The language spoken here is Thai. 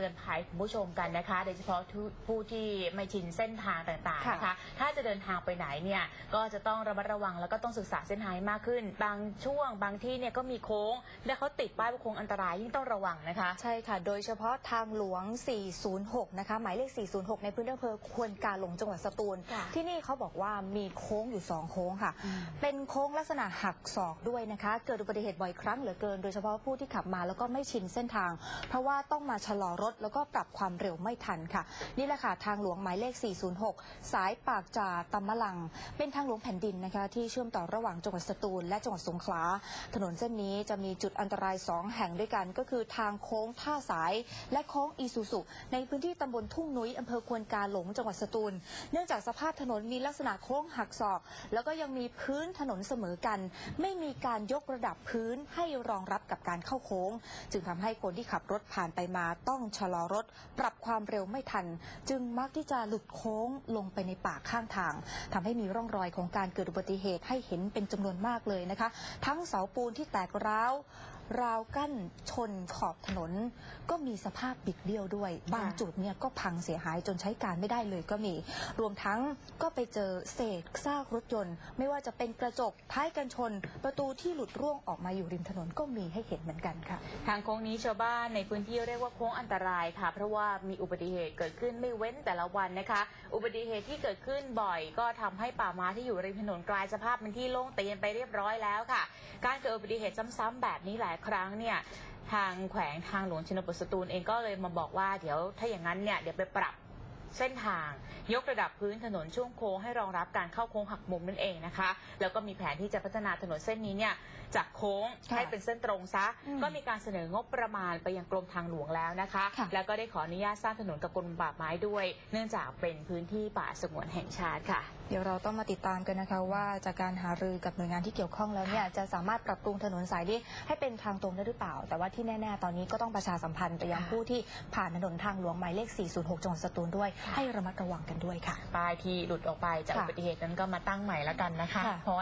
ตือนภัยคุณผู้ชมกันนะคะ โดยเฉพาะทุผู้ที่ไม่ชินเส้นทางต่างๆนะคะ ถ้าจะเดินทางไปไหนเนี่ยก็จะต้องระมัดระวังแล้วก็ต้องศึกษาเส้นทางให้มากขึ้น บางช่วงบางที่เนี่ยก็มีโค้ง และเขาติดป้ายว่าโค้งอันตรายยิ่งต้องระวังนะคะ ใช่ค่ะ โดยเฉพาะทางหลวง 406 นะคะ หมายเลข 406 ในพื้นที่อำเภอควนกาหลงจังหวัดสตูลค่ะที่นี่เขาบอกว่ามีโค้งอยู่ 2 โค้งค่ะอืมเป็นโค้งลักษณะหักศอกด้วยนะคะ เกิดอุบัติเหตุบ่อยครั้งเหลือเกิน โดยเฉพาะผู้ที่ขับมาแล้วก็ไม่ชินเส้นทาง เพราะว่าต้องมาชะลอรถแล้วก็ปรับความเร็วไม่ทันค่ะ นี่แหละค่ะทางหลวงหมายเลข 406 สายปากจ่าตำมะลัง เป็นทางหลวงแผ่นดินนะคะ ที่เชื่อมต่อระหว่างจังหวัดสตูลและจังหวัดสงขลา ถนนเส้นนี้จะมีจุดอันตราย 2 แห่งด้วยกัน ก็คือทางโค้งท่าสาย และโค้งอีซูซุในพื้นที่ตำบลทุ่งนุ้ยอำเภอควนกาหลงจังหวัดสตูล เนื่องจากสภาพถนนมีลักษณะโค้งหักศอก แล้วก็ยังมีพื้นถนนเสมอกัน ไม่มีการยกระดับพื้นให้รองรับกับการเข้าโค้ง จึงทำให้คนที่ขับรถผ่านไปมาต้องชะลอรถ ปรับความเร็วไม่ทัน จึงมักที่จะหลุดโค้งลงไปในป่าข้างทางทำให้มีร่องรอยของการเกิดอุบัติเหตุให้เห็นเป็นจำนวนมากเลยนะคะ ทั้งเสาปูนที่แตกร้าว ราวกั้นชนขอบถนน ก็มีสภาพบิดเบี้ยวด้วย บางจุดเนี่ยก็พังเสียหายจนใช้การไม่ได้เลยก็มี รวมทั้งก็ไปเจอเศษซากรถยนต์ ไม่ว่าจะเป็นกระจกท้ายกันชน ประตูที่หลุดร่วงออกมาอยู่ริมถนนก็มีให้เห็นเหมือนกันค่ะ ทางโค้งนี้ชาวบ้านในพื้นที่เรียกว่าโค้งอันตรายค่ะ เพราะว่ามีอุบัติเหตุเกิดขึ้นไม่เว้นแต่ละวันนะคะ อุบัติเหตุที่เกิดขึ้นบ่อย ก็ทำให้ป่าไม้ที่อยู่ริมถนนกลายสภาพเป็นที่โล่งเตียนไปเรียบร้อยแล้วค่ะ การเกิดอุบัติเหตุซ้ำๆแบบนี้หลายครั้งเนี่ยทางแขวงทางหลวงชนบทสตูลเองก็เลยมาบอกว่าเดี๋ยวถ้าอย่างนั้นเนี่ยเดี๋ยวไปปรับ เส้นทาง ยกระดับพื้นถนนช่วงโค้งให้รองรับการเข้าโค้งหักมุมนั่นเองนะคะ แล้วก็มีแผนที่จะพัฒนาถนนเส้นนี้เนี่ยจากโค้งค่ะให้เป็นเส้นตรงซะ อืมก็มีการเสนองบประมาณไปยังกรมทางหลวงแล้วนะคะ ค่ะ แล้วก็ได้ขออนุญาตสร้างถนนกับกรมป่าไม้ด้วย เนื่องจากเป็นพื้นที่ป่าสงวนแห่งชาติค่ะ เดี๋ยวเราต้องมาติดตามกันนะคะ ว่าจากการหารือกับหน่วยงานที่เกี่ยวข้องแล้วเนี่ยจะสามารถปรับปรุงถนนสายนี้ให้เป็นทางตรงได้หรือเปล่า แต่ว่าที่แน่ ๆ ตอนนี้ก็ต้องประชาสัมพันธ์ไปยังค่ะ ผู้ที่ผ่านถนนทางหลวงหมายเลข 406 จังหวัดสตูลด้วยค่ะให้ระมัดระวังกันด้วยค่ะ ป้ายที่หลุดออกไปจากค่ะอุบัติเหตุนั้นก็มาตั้งใหม่แล้วกันนะคะ ค่ะ เพราะว่า